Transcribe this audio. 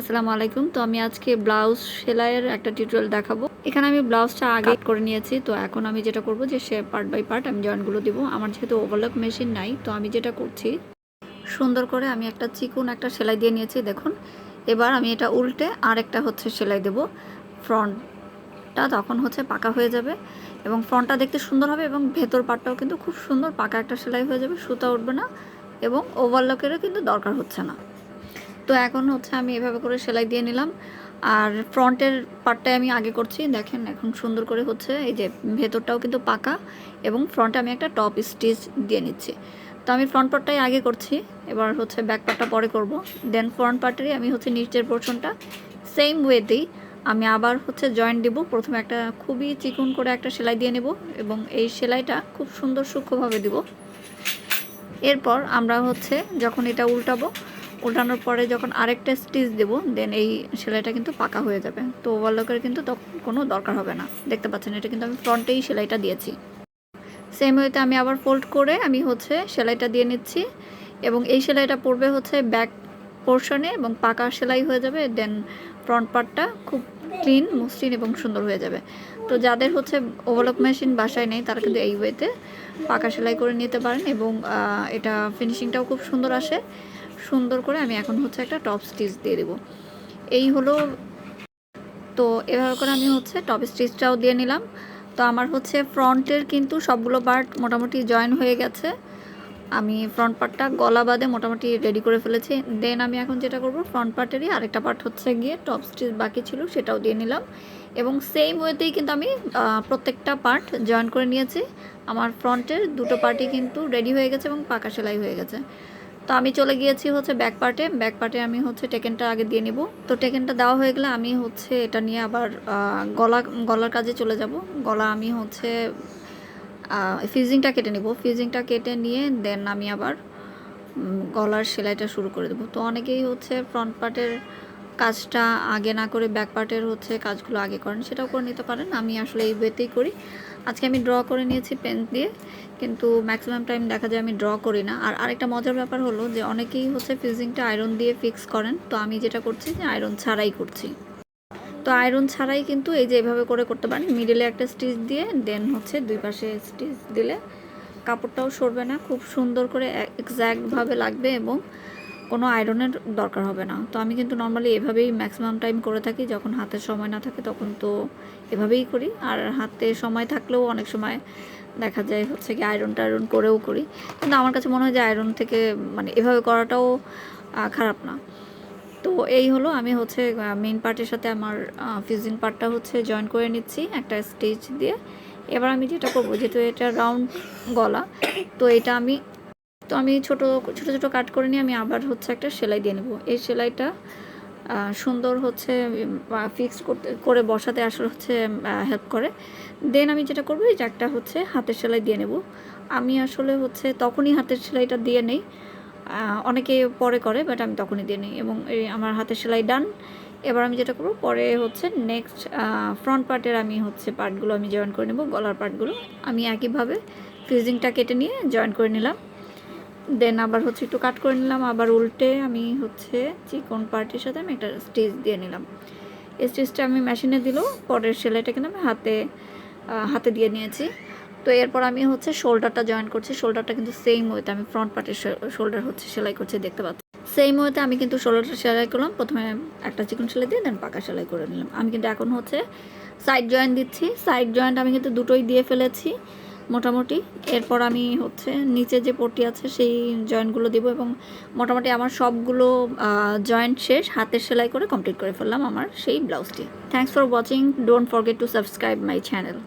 আসসালামু আলাইকুম। তো আমি আজকে ব্লাউজ সেলাইয়ের একটা টিউটোরিয়াল দেখাবো। এখানে আমি ব্লাউজটা আগে করে নিয়েছি। তো এখন আমি যেটা করব যে সে পার্ট বাই পার্ট আমি জয়েন্টগুলো দিব। আমার যেহেতু ওভারলক মেশিন নাই তো আমি যেটা করছি সুন্দর করে আমি একটা চিকুন একটা সেলাই দিয়ে নিয়েছি দেখুন। এবার আমি এটা উল্টে আর একটা হচ্ছে সেলাই দেব। ফ্রন্টটা তখন হচ্ছে পাকা হয়ে যাবে এবং ফ্রন্টটা দেখতে সুন্দর হবে এবং ভেতর পাটটাও কিন্তু খুব সুন্দর পাকা একটা সেলাই হয়ে যাবে সুতা উঠবে না এবং ওভারলকেরও কিন্তু দরকার হচ্ছে না। তো এখন হচ্ছে আমি এভাবে করে সেলাই দিয়ে নিলাম। আর ফ্রন্টের পার্টটাই আমি আগে করছি। দেখেন এখন সুন্দর করে হচ্ছে এই যে ভেতরটাও কিন্তু পাকা এবং ফ্রন্টে আমি একটা টপ স্টিচ দিয়ে নিচ্ছি। তো আমি ফ্রন্ট পার্টটাই আগে করছি। এবার হচ্ছে ব্যাক পার্টটা পরে করব। দেন ফ্রন্ট পার্টেরই আমি হচ্ছে নিচের পোর্শনটা সেম ওয়েতেই আমি আবার হচ্ছে জয়েন্ট দিব। প্রথমে একটা খুবই চিকুন করে একটা সেলাই দিয়ে নেব এবং এই সেলাইটা খুব সুন্দর সূক্ষ্মভাবে দিব। এরপর আমরা হচ্ছে যখন এটা উল্টাবো উল্টানোর পরে যখন আরেকটা স্টিচ দেবো দেন এই সেলাইটা কিন্তু পাকা হয়ে যাবে। তো ওভারলকের কিন্তু তখন কোনো দরকার হবে না। দেখতে পাচ্ছেন, এটা কিন্তু আমি ফ্রন্টেই সেলাইটা দিয়েছি। সেম ওয়েতে আমি আবার ফোল্ড করে আমি হচ্ছে সেলাইটা দিয়ে নিচ্ছি এবং এই সেলাইটা পড়বে হচ্ছে ব্যাক পোর্শনে এবং পাকা সেলাই হয়ে যাবে দেন ফ্রন্ট পার্টটা খুব ক্লিন মসৃণ এবং সুন্দর হয়ে যাবে। তো যাদের হচ্ছে ওভারলক মেশিন বাসায় নেই, তারা কিন্তু এই ওয়েতে পাকা সেলাই করে নিতে পারেন এবং এটা ফিনিশিংটাও খুব সুন্দর আসে। সুন্দর করে আমি এখন হচ্ছে একটা টপ স্টিচ দিয়ে দেবো। এই হলো, তো এভাবে করে আমি হচ্ছে টপ স্টিচটাও দিয়ে নিলাম। তো আমার হচ্ছে ফ্রন্টের কিন্তু সবগুলো পার্ট মোটামুটি জয়েন হয়ে গেছে। আমি ফ্রন্ট পার্টটা গলা বাদে মোটামুটি রেডি করে ফেলেছি। দেন আমি এখন যেটা করব ফ্রন্ট পার্টেরই আরেকটা পার্ট হচ্ছে গিয়ে টপ স্টিচ বাকি ছিল সেটাও দিয়ে নিলাম। এবং সেম ওয়েতেই কিন্তু আমি প্রত্যেকটা পার্ট জয়েন করে নিয়েছি। আমার ফ্রন্টের দুটো পার্টই কিন্তু রেডি হয়ে গেছে এবং পাকা সেলাই হয়ে গেছে। তো আমি চলে গিয়েছি হচ্ছে ব্যাক পার্টে ব্যাক পার্টে আমি হচ্ছে টেকেনটা আগে দিয়ে নিব। তো টেকেনটা দেওয়া হয়ে গেলে আমি হচ্ছে এটা নিয়ে আবার গলা, গলার কাজে চলে যাব। গলা আমি হচ্ছে ফিজিংটা কেটে নিব। ফিজিংটা কেটে নিয়ে দেন আমি আবার গলার সেলাইটা শুরু করে দেবো। তো অনেকেই হচ্ছে ফ্রন্ট পার্টের কাজটা আগে না করে ব্যাক পার্টের হচ্ছে কাজগুলো আগে করেন, সেটাও করে নিতে পারেন। আমি আসলে এই ওয়েতেই করি। আজকে আমি ড্র করে নিয়েছি পেন দিয়ে, কিন্তু ম্যাক্সিমাম টাইম দেখা যায় আমি ড্র করি না। আর আরেকটা মজার ব্যাপার হলো যে অনেকেই হচ্ছে ফিজিংটা আয়রন দিয়ে ফিক্স করেন। তো আমি যেটা করছি যে আয়রন ছাড়াই করছি। তো আয়রন ছাড়াই কিন্তু এই যে এভাবে করে করতে পারেন মিডিলে একটা স্টিচ দিয়ে দেন হচ্ছে দুই পাশে স্টিচ দিলে কাপড়টাও সরবে না। খুব সুন্দর করে এক্স্যাক্টভাবে লাগবে এবং কোনো আয়রনের দরকার হবে না। তো আমি কিন্তু নর্মালি এভাবেই ম্যাক্সিমাম টাইম করে থাকি, যখন হাতে সময় না থাকে তখন তো এভাবেই করি। আর হাতে সময় থাকলেও অনেক সময় দেখা যায় হচ্ছে কি আয়রন টায়রন করেও করি। কিন্তু আমার কাছে মনে হয় যে আয়রন থেকে মানে এভাবে করাটাও খারাপ না। তো এই হলো আমি হচ্ছে মেন পার্টের সাথে আমার ফিউজিং পার্টটা হচ্ছে জয়েন করে নিচ্ছি একটা স্টিচ দিয়ে। এবার আমি যেটা করব, যেহেতু এটা রাউন্ড গলা, তো এটা আমি তো আমি ছোট ছোট ছোট কাট করে নিয়ে আমি আবার হচ্ছে একটা সেলাই দিয়ে নেব। এই সেলাইটা সুন্দর হচ্ছে ফিক্স করতে, করে বসাতে আসলে হচ্ছে হেল্প করে। দেন আমি যেটা করব, এই যে একটা হচ্ছে হাতের সেলাই দিয়ে নেব। আমি আসলে হচ্ছে তখনই হাতের সেলাইটা দিয়ে নেই। অনেকে পরে করে বাট আমি তখনই দিয়ে নিই। এবং এই আমার হাতের সেলাই ডান এবার আমি যেটা করব, পরে হচ্ছে নেক্সট ফ্রন্ট পার্টের আমি হচ্ছে পার্টগুলো আমি জয়েন করে নেব, গলার পার্টগুলো আমি একইভাবে ফিজিংটা কেটে নিয়ে জয়েন করে নিলাম। দেন আবার হচ্ছে একটু কাট করে নিলাম, আবার উল্টে আমি হচ্ছে চিকন পার্টির সাথে আমি একটা স্টিচ দিয়ে নিলাম। এই স্টিচটা আমি মেশিনে দিলেও পরের সেলাইটা কিন্তু আমি হাতে হাতে দিয়ে নিয়েছি। তো এরপর আমি হচ্ছে শোল্ডারটা জয়েন করছি শোল্ডারটা কিন্তু সেম ওয়েতে আমি ফ্রন্ট পার্টের শোল্ডার হচ্ছে সেলাই করছি, দেখতে পাচ্ছি। সেম ওয়েতে আমি কিন্তু শোল্ডারটা সেলাই করলাম, প্রথমে একটা চিকন সেলাই দিয়ে দেন পাকা সেলাই করে নিলাম। আমি কিন্তু এখন হচ্ছে সাইড জয়েন্ট দিচ্ছি সাইড জয়েন্ট আমি কিন্তু দুটোই দিয়ে ফেলেছি। মোটামুটি। এরপর আমি হচ্ছে নিচে যে পটি আছে সেই জয়েন্টগুলো দিব এবং মোটামুটি আমার সবগুলো জয়েন্ট শেষ, হাতের সেলাই করে কমপ্লিট করে ফেললাম আমার সেই ব্লাউজটি। Thanks for watching don't forget to subscribe my channel